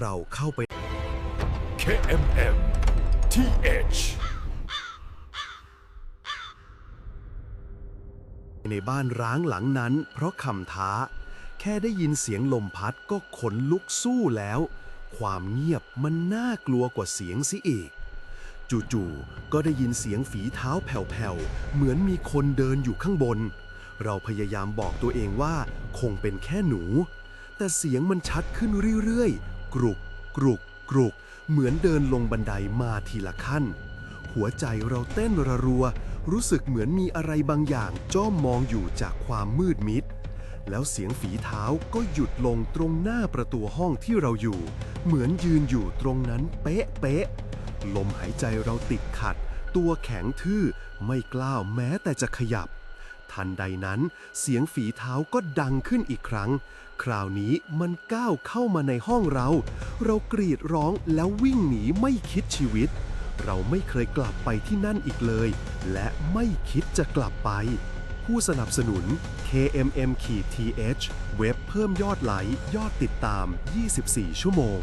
เราเข้าไป KMM TH ในบ้านร้างหลังนั้น เพราะคำท้า แค่ได้ยินเสียงลมพัดก็ขนลุกสู้แล้ว ความเงียบมันน่ากลัวกว่าเสียงสิอีก จู่ๆก็ได้ยินเสียงฝีเท้าแผ่วๆ เหมือนมีคนเดินอยู่ข้างบน เราพยายามบอกตัวเองว่าคงเป็นแค่หนู แต่เสียงมันชัดขึ้นเรื่อยๆ กรุกกรุกกรุก เหมือนเดินลงบันไดมาทีละขั้น หัวใจเราเต้นระรัว รู้สึกเหมือนมีอะไรบางอย่างจ้องมองอยู่จากความมืดมิด แล้วเสียงฝีเท้าก็หยุดลงตรงหน้าประตูห้องที่เราอยู่ เหมือนยืนอยู่ตรงนั้นเป๊ะเป๊ะลมหายใจเราติดขัด ตัวแข็งทื่อไม่กล้าแม้แต่จะขยับ ทันใดนั้น เสียงฝีเท้าก็ดังขึ้นอีกครั้ง คราวนี้มันก้าวเข้ามาในห้องเรา เรากรีดร้องแล้ววิ่งหนีไม่คิดชีวิต เราไม่เคยกลับไปที่นั่นอีกเลย และไม่คิดจะกลับไป ผู้สนับสนุน KMM-TH เว็บเพิ่มยอดไลค์ยอดติดตาม 24 ชั่วโมง